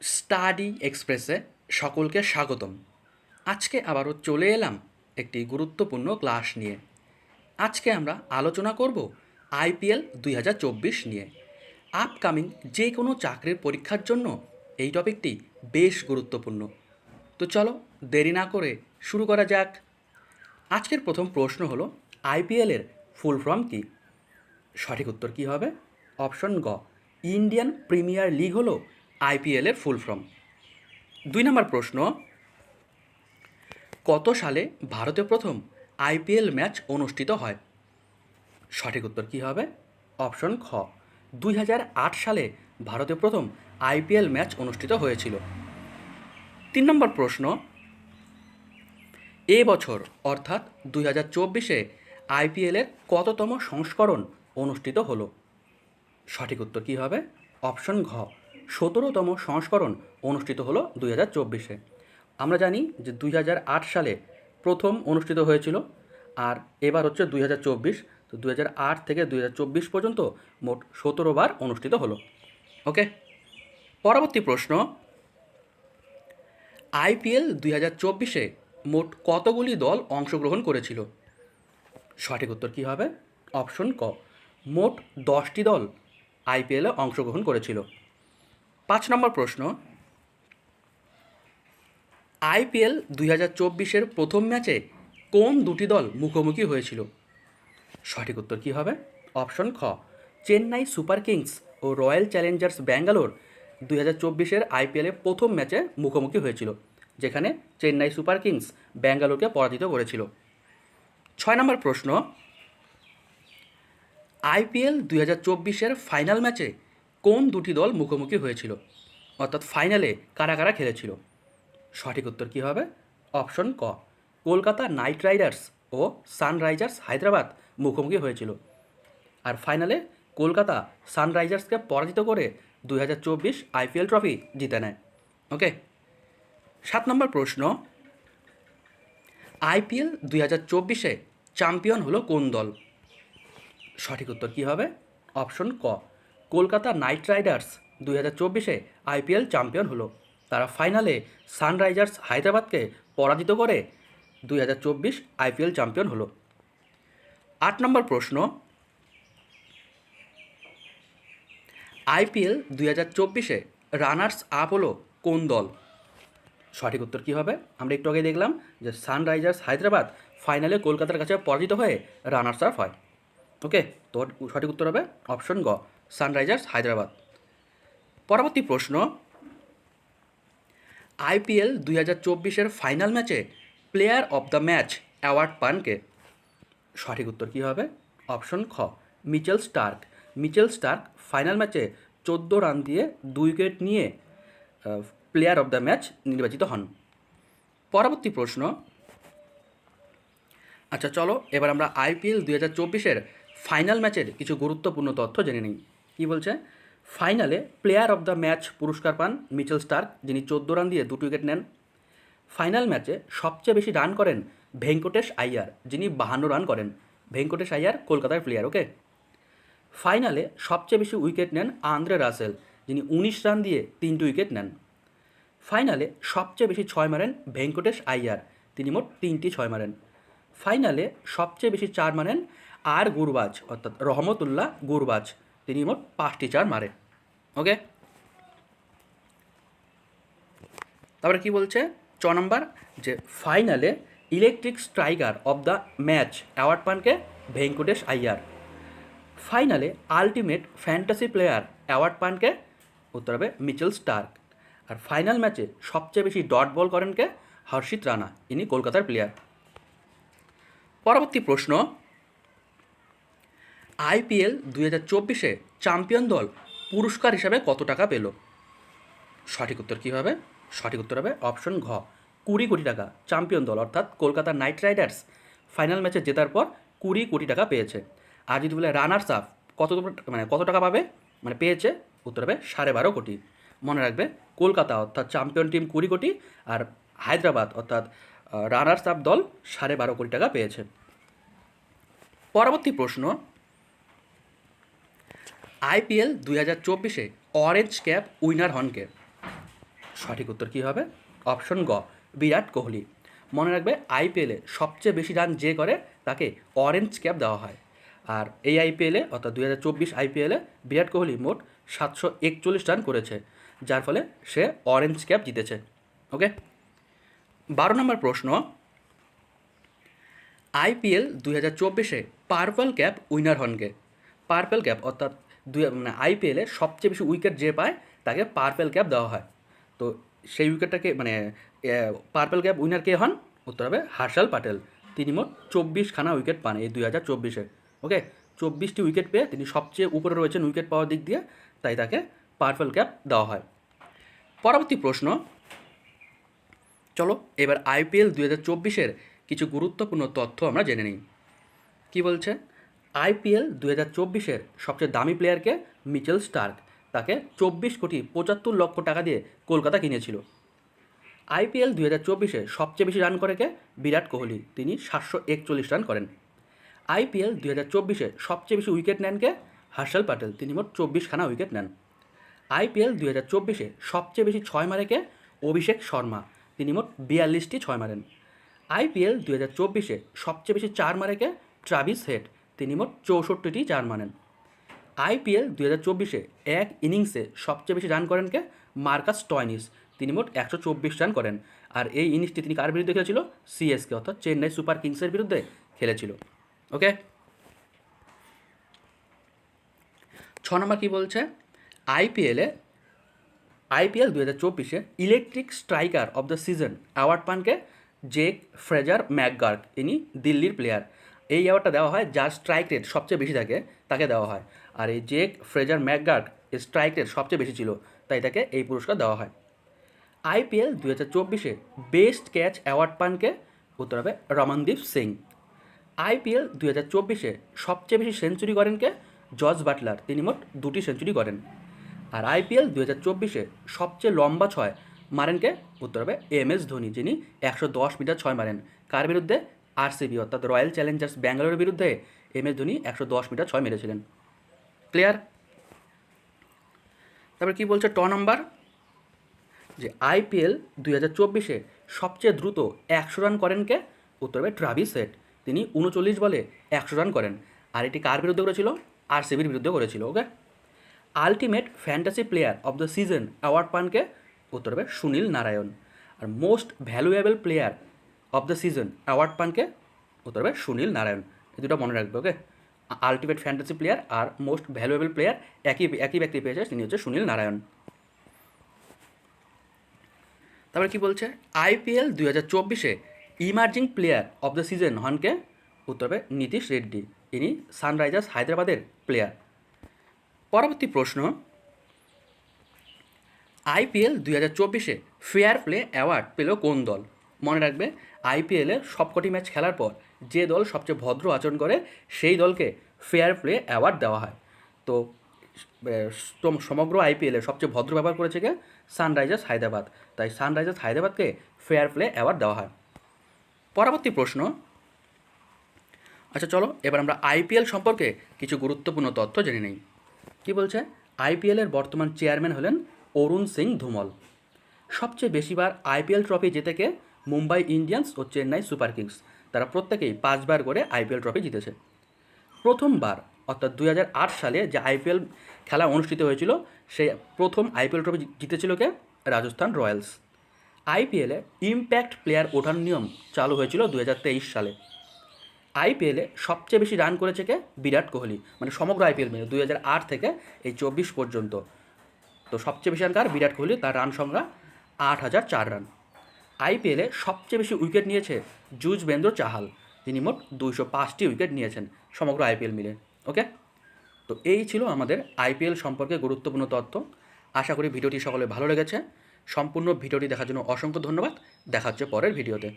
Study এক্সপ্রেসে সকলকে স্বাগতম। আজকে আবারও চলে এলাম একটি গুরুত্বপূর্ণ ক্লাস নিয়ে। আজকে আমরা আলোচনা করব আইপিএল দুই হাজার চব্বিশ নিয়ে। আপকামিং যে কোনো চাকরির পরীক্ষার জন্য এই টপিকটি বেশ গুরুত্বপূর্ণ। তো চলো দেরি না করে শুরু করা যাক। আজকের প্রথম প্রশ্ন হলো আইপিএলের ফুল ফর্ম কী? সঠিক উত্তর কী হবে? অপশন গ, ইন্ডিয়ান প্রিমিয়ার লিগ হলো আইপিএলের ফুল ফর্ম দুই নম্বর প্রশ্ন, কত সালে ভারতে প্রথম আইপিএল ম্যাচ অনুষ্ঠিত হয়? সঠিক উত্তর কী হবে? অপশন খ, দুই হাজার আট সালে ভারতে প্রথম আইপিএল ম্যাচ অনুষ্ঠিত হয়েছিল। তিন নম্বর প্রশ্ন, এ বছর, অর্থাৎ দুই হাজার চব্বিশে আইপিএলের কততম সংস্করণ অনুষ্ঠিত হলো? সঠিক উত্তর কী হবে? অপশন ঘ সতেরোতম সংস্করণ অনুষ্ঠিত হলো দুই হাজার চব্বিশে। আমরা জানি যে দুই হাজার আট সালে প্রথম অনুষ্ঠিত হয়েছিল আর এবার হচ্ছে দুই হাজার চব্বিশ, তো দুই হাজার আট থেকে দুই হাজার চব্বিশ পর্যন্ত মোট সতেরো বার অনুষ্ঠিত হলো। ওকে? পরবর্তী প্রশ্ন। আইপিএল দুই হাজার চব্বিশে মোট কতগুলি দল অংশগ্রহণ করেছিল? সঠিক উত্তর কী হবে? অপশন ক। মোট দশটি দল আইপিএলে অংশগ্রহণ করেছিল। পাঁচ নম্বর প্রশ্ন। আইপিএল দুই হাজার চব্বিশের প্রথম ম্যাচে কোন দুটি দল মুখোমুখি হয়েছিল? সঠিক উত্তর কী হবে? অপশন খ, চেন্নাই সুপার কিংস ও রয়্যাল চ্যালেঞ্জার্স ব্যাঙ্গালোর দুই হাজার চব্বিশের আইপিএলে প্রথম ম্যাচে মুখোমুখি হয়েছিল, যেখানে চেন্নাই সুপার কিংস ব্যাঙ্গালোরকে পরাজিত করেছিল। ছয় নম্বর প্রশ্ন, আইপিএল দুই হাজার চব্বিশের ফাইনাল ম্যাচে কোন দুটি দল মুখোমুখি হয়েছিল? অর্থাৎ ফাইনালে কারা কারা খেলেছিল? সঠিক উত্তর কী হবে? অপশন ক। কলকাতা নাইট রাইডার্স ও সানরাইজার্স হায়দ্রাবাদ মুখোমুখি হয়েছিল। আর ফাইনালে কলকাতা সানরাইজার্সকে পরাজিত করে দুই হাজার চব্বিশ আইপিএল ট্রফি জিতে নেয়। ওকে সাত নম্বর প্রশ্ন। আইপিএল দুই হাজার চব্বিশে চ্যাম্পিয়ন হলো কোন দল? সঠিক উত্তর কী হবে? অপশন ক। কলকাতা নাইট রাইডার্স দুই হাজার চব্বিশে আইপিএল চ্যাম্পিয়ন হলো। তারা ফাইনালে সানরাইজার্স হায়দ্রাবাদকে পরাজিত করে দুই হাজার চব্বিশ আইপিএল চ্যাম্পিয়ন হলো। আট নম্বর প্রশ্ন, আইপিএল দুই হাজার চব্বিশে রানার্স আপ হলো কোন দল? সঠিক উত্তর কী হবে? আমরা একটু আগে দেখলাম যে সানরাইজার্স হায়দ্রাবাদ ফাইনালে কলকাতার কাছে পরাজিত হয়ে রানার্স আপ হয়। ওকে, তো সঠিক উত্তর হবে অপশন গ। সানরাইজার্স, হায়দ্রাবাদ। পরবর্তী প্রশ্ন, আইপিএল দুই হাজার চব্বিশের ফাইনাল ম্যাচে player of the match award পান কে? সঠিক উত্তর কী হবে? অপশন খ, Mitchell Starc. Mitchell Starc final ম্যাচে চোদ্দ রান দিয়ে দুই উইকেট নিয়ে প্লেয়ার অফ দ্য ম্যাচ নির্বাচিত হন। পরবর্তী প্রশ্ন আচ্ছা চলো, এবার আমরা আইপিএল দুই হাজার চব্বিশের ফাইনাল ম্যাচের কিছু গুরুত্বপূর্ণ তথ্য জেনে নিই। কী বলছে? ফাইনালে প্লেয়ার অফ দ্য ম্যাচ পুরস্কার পান মিচেল স্টার্ক, যিনি চোদ্দ রান দিয়ে দুটো উইকেট নেন। ফাইনাল ম্যাচে সবচেয়ে বেশি রান করেন ভেঙ্কটেশ আইয়ার, যিনি বাহান্ন রান করেন। ভেঙ্কটেশ আইয়ার, কলকাতার প্লেয়ার ওকে ফাইনালে সবচেয়ে বেশি উইকেট নেন আন্দ্রে রাসেল, যিনি উনিশ রান দিয়ে তিনটি উইকেট নেন। ফাইনালে সবচেয়ে বেশি ছয় মারেন ভেঙ্কটেশ আইয়ার, তিনি মোট তিনটি ছয় মারেন। ফাইনালে সবচেয়ে বেশি চার মারেন আর গুরবাজ, অর্থাৎ রহমতুল্লাহ গুরবাজ। তিনি মোট পাঁচটি চার মারে। ওকে? তারপরে কি বলছে? চ নম্বর, যে ফাইনালে electric striker of the match award পানকে Venkatesh Iyer. ফাইনালে আলটিমেট ফ্যান্টাসি প্লেয়ার অ্যাওয়ার্ড পানকে উত্তর হবে মিচেল স্টার্ক। আর ফাইনাল ম্যাচে সবচেয়ে বেশি ডট বল করেন কে? হর্ষিত রানা, ইনি কলকাতার প্লেয়ার। পরবর্তী প্রশ্ন আইপিএল দুই হাজার চব্বিশে চ্যাম্পিয়ন দল পুরস্কার হিসাবে কত টাকা পেল? সঠিক উত্তর কী হবে? সঠিক উত্তর হবে অপশন ঘ। কুড়ি কোটি টাকা চ্যাম্পিয়ন দল, অর্থাৎ কলকাতা নাইট রাইডার্স। ফাইনাল ম্যাচে জেতার পর কুড়ি কোটি টাকা পেয়েছে। আর যদি বলে রানার্স আপ, কত মানে কত টাকা পাবে? মানে পেয়েছে, উত্তর হবে সাড়ে বারো কোটি। মনে রাখবে কলকাতা, অর্থাৎ চ্যাম্পিয়ন টিম কুড়ি কোটি আর হায়দ্রাবাদ, অর্থাৎ রানার্স আপ দল সাড়ে বারো কোটি টাকা পেয়েছে। পরবর্তী প্রশ্ন আইপিএল দুই হাজার চব্বিশে অরেঞ্জ ক্যাপ উইনার হনকে। সঠিক উত্তর কী হবে? অপশন গ, বিরাট কোহলি। মনে রাখবে, আইপিএলে সবচেয়ে বেশি রান যে করে, তাকে অরেঞ্জ ক্যাপ দেওয়া হয়। আর এই আইপিএলে, অর্থাৎ দু হাজার চব্বিশ আইপিএলে, বিরাট কোহলি মোট সাতশো একচল্লিশ রান করেছে, যার ফলে সে অরেঞ্জ ক্যাপ জিতেছে। ওকে বারো নম্বর প্রশ্ন। আইপিএল দুই হাজার চব্বিশে পার্পল ক্যাপ উইনার হনকে। পার্পল ক্যাপ অর্থাৎ দুই মানে আইপিএলে সবচেয়ে বেশি উইকেট যে পায়, তাকে পার্পল ক্যাপ দেওয়া হয়। তো সেই উইকেটটাকে মানে পার্পল ক্যাপ উইনার কে হন? উত্তর হবে হার্ষাল পাটেল। তিনি মোট চব্বিশখানা উইকেট পান এই দুই হাজার চব্বিশে। ওকে চব্বিশটি উইকেট পেয়ে তিনি সবচেয়ে উপরে রয়েছেন উইকেট পাওয়ার দিক দিয়ে, তাই তাকে পার্পল ক্যাপ দেওয়া হয়। পরবর্তী প্রশ্ন। চলো, এবার আইপিএল দুই হাজার চব্বিশের কিছু গুরুত্বপূর্ণ তথ্য আমরা জেনে নিই। কী বলছে? আইপিএল দু হাজার চব্বিশের সবচেয়ে দামি প্লেয়ারকে মিচেল স্টার্ক তাকে চব্বিশ কোটি পঁচাত্তর লক্ষ টাকা দিয়ে কলকাতা কিনেছিল। আইপিএল দু হাজার চব্বিশে সবচেয়ে বেশি রান করে কে? বিরাট কোহলি। তিনি সাতশো একচল্লিশ রান করেন। আইপিএল দু হাজার চব্বিশে সবচেয়ে বেশি উইকেট নেন কে? হার্ষাল প্যাটেল। তিনি মোট চব্বিশখানা উইকেট নেন। আইপিএল দু হাজার চব্বিশে সবচেয়ে বেশি ছয় মারে কে? অভিষেক শর্মা। তিনি মোট বিয়াল্লিশটি ছয় মারেন। আইপিএল দু হাজার চব্বিশে সবচেয়ে বেশি চার মারে কে? Travis head. তিনি মোট চৌষট্টিটি চার মারেন। আইপিএল দু হাজার চব্বিশে এক ইনিংসে সবচেয়ে বেশি রান করেন কে? Marcus Stoinis. তিনি মোট একশো চব্বিশ রান করেন। আর এই ইনিংসটি তিনি কার বিরুদ্ধে খেলেছিল? সিএসকে অর্থাৎ চেন্নাই সুপার কিংসের বিরুদ্ধে খেলেছিল। ওকে ছ নম্বর কী বলছে? আইপিএলে আইপিএল দু হাজার চব্বিশে electric striker of the season award পানকে Jake Fraser McGurk ইনি দিল্লির প্লেয়ার এই অ্যাওয়ার্ডটা দেওয়া হয় যার স্ট্রাইক রেট সবচেয়ে বেশি থাকে, তাকে দেওয়া হয়। আর এই জেক ফ্রেজার ম্যাকগার্ক এর স্ট্রাইক রেট সবচেয়ে বেশি ছিল, তাই তাকে এই পুরস্কার দেওয়া হয়। আইপিএল দু হাজার চব্বিশে বেস্ট ক্যাচ অ্যাওয়ার্ড পানকে, উত্তর হবে রমনদীপ সিং। আইপিএল দু হাজার চব্বিশে সবচেয়ে বেশি সেঞ্চুরি করেন কে জর্জ বাটলার। তিনি মোট দুটি সেঞ্চুরি করেন আর আইপিএল দু হাজার চব্বিশে সবচেয়ে লম্বা ছয় মারেন কে উত্তর হবে এম এস ধোনি, যিনি একশো দশ মিটার ছয় মারেন। কার বিরুদ্ধে? আরসিবি, অর্থাৎ রয়্যাল চ্যালেঞ্জার্স ব্যাঙ্গালোরের বিরুদ্ধে এম এস ধোনি একশো দশ মিটার ছয় মেরেছিলেন। ক্লিয়ার? তারপর কী বলছে ট নম্বর? যে আইপিএল দুই হাজার চব্বিশে সবচেয়ে দ্রুত একশো রান করেন কে? উত্তর হবে ট্রাভিস হেড তিনি উনচল্লিশ বলে একশো রান করেন। আর এটি কার বিরুদ্ধে করেছিল? আরসিবির বিরুদ্ধে করেছিল, okay? Ultimate fantasy player of the season award পানকে উত্তর হবে সুনীল নারায়ণ। আর most valuable player of the season award পানকে উত্তর হবে সুনীল নারায়ণ। এই দুটো মনে রাখবে ওকে আলটিমেট ফ্যান্টাসি প্লেয়ার আর মোস্ট ভ্যালুয়েবল প্লেয়ার একই একই ব্যক্তি পেয়েছে, তিনি হচ্ছে সুনীল নারায়ণ। তারপরে কি বলছে? আইপিএল দুই হাজার চব্বিশে emerging player of the season হনকে উত্তর হবে নীতিশ রেড্ডি। ইনি সানরাইজার্স হায়দ্রাবাদের প্লেয়ার পরবর্তী প্রশ্ন। আইপিএল দুই হাজার চব্বিশে ফেয়ার প্লে অ্যাওয়ার্ড পেল কোন দল? মনে রাখবে আইপিএলে সবকটি ম্যাচ খেলার পর যে দল সবচেয়ে ভদ্র আচরণ করে, সেই দলকে ফেয়ার প্লে অ্যাওয়ার্ড দেওয়া হয়। তো সমগ্র আইপিএলে সবচেয়ে ভদ্র ব্যবহার করেছে কে? সানরাইজার্স হায়দ্রাবাদ। তাই সানরাইজার্স হায়দ্রাবাদকে ফেয়ার প্লে অ্যাওয়ার্ড দেওয়া হয়। পরবর্তী প্রশ্ন। আচ্ছা চলো, এবার আমরা আইপিএল সম্পর্কে কিছু গুরুত্বপূর্ণ তথ্য জেনে নিই। কী বলছে? আইপিএলের বর্তমান চেয়ারম্যান হলেন অরুণ সিং ধুমল। সবচেয়ে বেশিবার আইপিএল ট্রফি জেতেকে মুম্বাই ইন্ডিয়ান্স ও চেন্নাই সুপার কিংস। তারা প্রত্যেকেই পাঁচবার করে আইপিএল ট্রফি জিতেছে। প্রথমবার, অর্থাৎ দুই হাজার আট সালে যে আইপিএল খেলা অনুষ্ঠিত হয়েছিল সেই প্রথম আইপিএল ট্রফি জিতেছিল কে? রাজস্থান রয়্যালস। আইপিএলে ইম্প্যাক্ট প্লেয়ার ওঠার নিয়ম চালু হয়েছিল দুই হাজার তেইশ সালে। আইপিএলে সবচেয়ে বেশি রান করেছে কে? বিরাট কোহলি। মানে সমগ্র আইপিএল মিলে দুই হাজার আট থেকে এই চব্বিশ পর্যন্ত। তো সবচেয়ে বেশি রান কার? বিরাট কোহলি। তার রান সংখ্যা আট হাজার চার রান। আইপিএলে সবচেয়ে বেশি উইকেট নিয়েছে যুজবেন্দ্র চাহাল। তিনি মোট দুইশো পাঁচটি উইকেট নিয়েছেন সমগ্র আইপিএল মিলে, ওকে? তো এই ছিল আমাদের আইপিএল সম্পর্কে গুরুত্বপূর্ণ তথ্য। আশা করি ভিডিওটি সকলে ভালো লেগেছে। সম্পূর্ণ ভিডিওটি দেখার জন্য অসংখ্য ধন্যবাদ। দেখা হচ্ছে পরের ভিডিওতে।